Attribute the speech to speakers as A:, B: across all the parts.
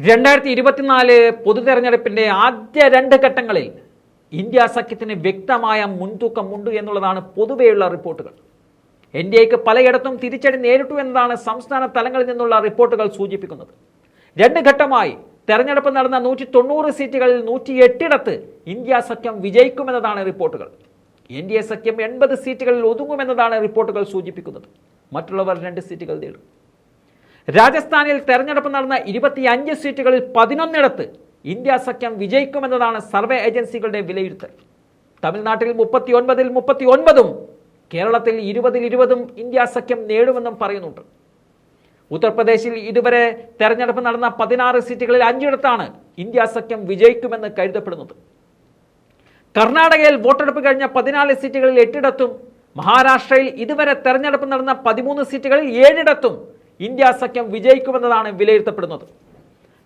A: രണ്ടായിരത്തി ഇരുപത്തിനാല് പൊതു തെരഞ്ഞെടുപ്പിന്റെ ആദ്യ രണ്ട് ഘട്ടങ്ങളിൽ ഇന്ത്യ സഖ്യത്തിന് വ്യക്തമായ മുൻതൂക്കമുണ്ട് എന്നുള്ളതാണ് പൊതുവെയുള്ള റിപ്പോർട്ടുകൾ. എൻ ഡി എക്ക് പലയിടത്തും തിരിച്ചടി നേരിട്ടു എന്നതാണ് സംസ്ഥാന തലങ്ങളിൽ നിന്നുള്ള റിപ്പോർട്ടുകൾ സൂചിപ്പിക്കുന്നത്. രണ്ട് ഘട്ടമായി തെരഞ്ഞെടുപ്പ് നടന്ന നൂറ്റി തൊണ്ണൂറ് സീറ്റുകളിൽ നൂറ്റി എട്ടിടത്ത് ഇന്ത്യ സഖ്യം വിജയിക്കുമെന്നതാണ് റിപ്പോർട്ടുകൾ. എൻ ഡി എ സഖ്യം എൺപത് സീറ്റുകളിൽ ഒതുങ്ങുമെന്നതാണ് റിപ്പോർട്ടുകൾ സൂചിപ്പിക്കുന്നത്. മറ്റുള്ളവർ രണ്ട് സീറ്റുകൾ നേടും. രാജസ്ഥാനിൽ തെരഞ്ഞെടുപ്പ് നടന്ന ഇരുപത്തിയഞ്ച് സീറ്റുകളിൽ പതിനൊന്നിടത്ത് ഇന്ത്യ സഖ്യം വിജയിക്കുമെന്നതാണ് സർവേ ഏജൻസികളുടെ വിലയിരുത്തൽ. തമിഴ്നാട്ടിൽ മുപ്പത്തി ഒൻപതിൽ മുപ്പത്തി ഒൻപതും കേരളത്തിൽ ഇരുപതിൽ ഇരുപതും ഇന്ത്യ സഖ്യം നേടുമെന്നും പറയുന്നുണ്ട്. ഉത്തർപ്രദേശിൽ ഇതുവരെ തെരഞ്ഞെടുപ്പ് നടന്ന പതിനാറ് സീറ്റുകളിൽ അഞ്ചിടത്താണ് ഇന്ത്യ സഖ്യം വിജയിക്കുമെന്ന് കരുതപ്പെടുന്നത്. കർണാടകയിൽ വോട്ടെടുപ്പ് കഴിഞ്ഞ പതിനാല് സീറ്റുകളിൽ എട്ടിടത്തും മഹാരാഷ്ട്രയിൽ ഇതുവരെ തെരഞ്ഞെടുപ്പ് നടന്ന പതിമൂന്ന് സീറ്റുകളിൽ ഏഴിടത്തും ഇന്ത്യ സഖ്യം വിജയിക്കുമെന്നതാണ് വിലയിരുത്തപ്പെടുന്നത്.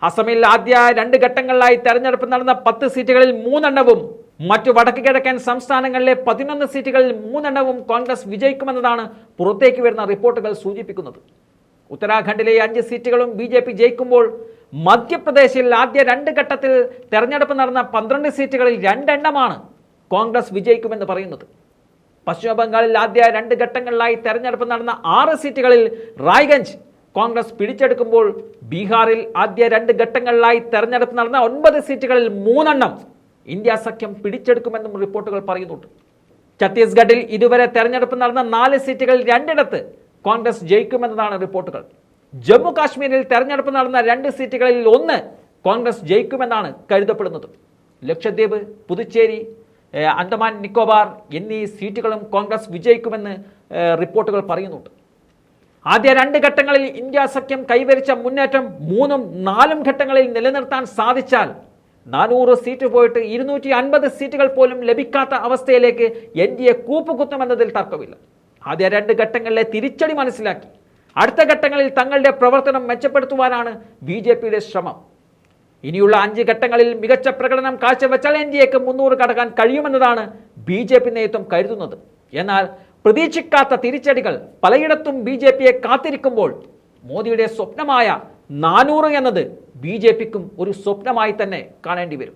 A: അസമിൽ ആദ്യ രണ്ട് ഘട്ടങ്ങളിലായി തെരഞ്ഞെടുപ്പ് നടന്ന പത്ത് സീറ്റുകളിൽ മൂന്നെണ്ണവും മറ്റു വടക്ക് കിഴക്കൻ സംസ്ഥാനങ്ങളിലെ പതിനൊന്ന് സീറ്റുകളിൽ മൂന്നെണ്ണവും കോൺഗ്രസ് വിജയിക്കുമെന്നതാണ് പുറത്തേക്ക് വരുന്ന റിപ്പോർട്ടുകൾ സൂചിപ്പിക്കുന്നത്. ഉത്തരാഖണ്ഡിലെ അഞ്ച് സീറ്റുകളും ബി ജെ പി ജയിക്കുമ്പോൾ മധ്യപ്രദേശിൽ ആദ്യ രണ്ട് ഘട്ടത്തിൽ തെരഞ്ഞെടുപ്പ് നടന്ന പന്ത്രണ്ട് സീറ്റുകളിൽ രണ്ടെണ്ണമാണ് കോൺഗ്രസ് വിജയിക്കുമെന്ന് പറയുന്നത്. പശ്ചിമ ബംഗാളിൽ ആദ്യ രണ്ട് ഘട്ടങ്ങളിലായി തെരഞ്ഞെടുപ്പ് നടന്ന ആറ് സീറ്റുകളിൽ റായ്ഗഞ്ച് കോൺഗ്രസ് പിടിച്ചെടുക്കുമ്പോൾ ബീഹാറിൽ ആദ്യ രണ്ട് ഘട്ടങ്ങളിലായി തെരഞ്ഞെടുപ്പ് നടന്ന ഒൻപത് സീറ്റുകളിൽ മൂന്നെണ്ണം ഇന്ത്യ സഖ്യം പിടിച്ചെടുക്കുമെന്നും റിപ്പോർട്ടുകൾ പറയുന്നുണ്ട്. ഛത്തീസ്ഗഡിൽ ഇതുവരെ തെരഞ്ഞെടുപ്പ് നടന്ന നാല് സീറ്റുകളിൽ രണ്ടിടത്ത് കോൺഗ്രസ് ജയിക്കുമെന്നതാണ് റിപ്പോർട്ടുകൾ. ജമ്മു കാശ്മീരിൽ തെരഞ്ഞെടുപ്പ് നടന്ന രണ്ട് സീറ്റുകളിൽ ഒന്ന് കോൺഗ്രസ് ജയിക്കുമെന്നാണ് കരുതപ്പെടുന്നത്. ലക്ഷദ്വീപ് പുതുച്ചേരി അന്തമാൻ നിക്കോബാർ എന്നീ സീറ്റുകളും കോൺഗ്രസ് വിജയിക്കുമെന്ന് റിപ്പോർട്ടുകൾ പറയുന്നുണ്ട്. ആദ്യ രണ്ട് ഘട്ടങ്ങളിൽ ഇന്ത്യ സഖ്യം കൈവരിച്ച മുന്നേറ്റം മൂന്നും നാലും ഘട്ടങ്ങളിൽ നിലനിർത്താൻ സാധിച്ചാൽ നാനൂറ് സീറ്റ് പോയിട്ട് ഇരുന്നൂറ്റി അൻപത് സീറ്റുകൾ പോലും ലഭിക്കാത്ത അവസ്ഥയിലേക്ക് എൻ ഡി എ കൂപ്പുകുത്തുമെന്നതിൽ തർക്കമില്ല. ആദ്യ രണ്ട് ഘട്ടങ്ങളിലെ തിരിച്ചടി മനസ്സിലാക്കി. അടുത്ത ഘട്ടങ്ങളിൽ തങ്ങളുടെ പ്രവർത്തനം മെച്ചപ്പെടുത്തുവാനാണ് ബി ശ്രമം. ഇനിയുള്ള അഞ്ച് ഘട്ടങ്ങളിൽ മികച്ച പ്രകടനം കാഴ്ചവെച്ചാൽ എൻ ഡി എക്ക് മുന്നൂറ് കടക്കാൻ കഴിയുമെന്നതാണ് ബി ജെ പി നേതൃത്വം കരുതുന്നത്. എന്നാൽ പ്രതീക്ഷിക്കാത്ത തിരിച്ചടികൾ പലയിടത്തും ബി ജെ പിയെ കാത്തിരിക്കുമ്പോൾ മോദിയുടെ സ്വപ്നമായ നാനൂറ് എന്നത് ബി ജെ പിക്കും ഒരു സ്വപ്നമായി തന്നെ കാണേണ്ടി വരും.